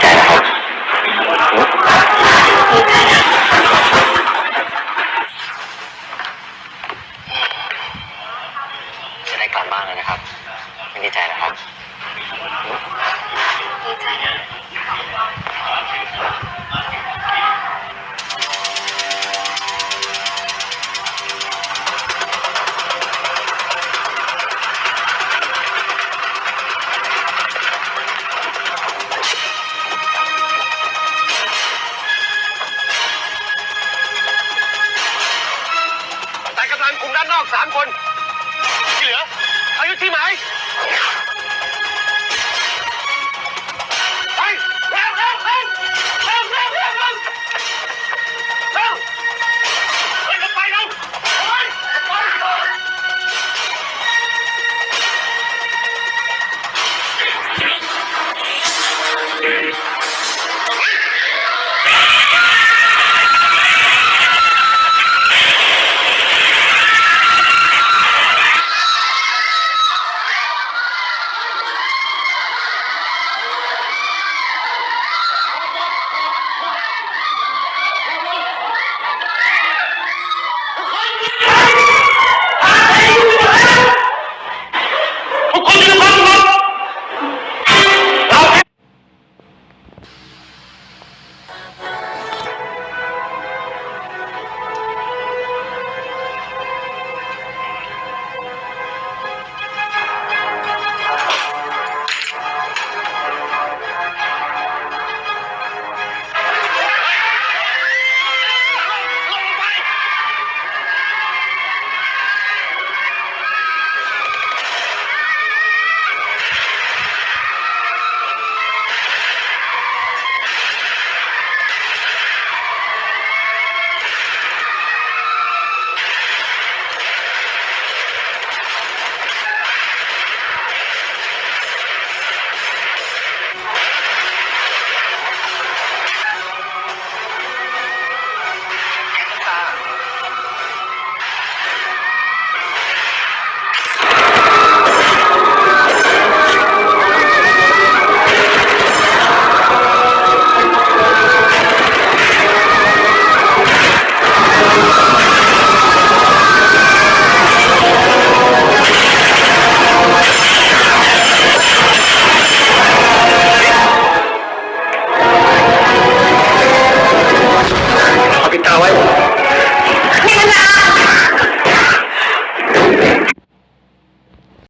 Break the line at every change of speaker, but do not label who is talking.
ใจนะครับได้กลับบ้านแล้วนะครับ ไม่ดีใจนะครับ
คุมด้านนอกสามคน ที่เหลือพายุที่ไหน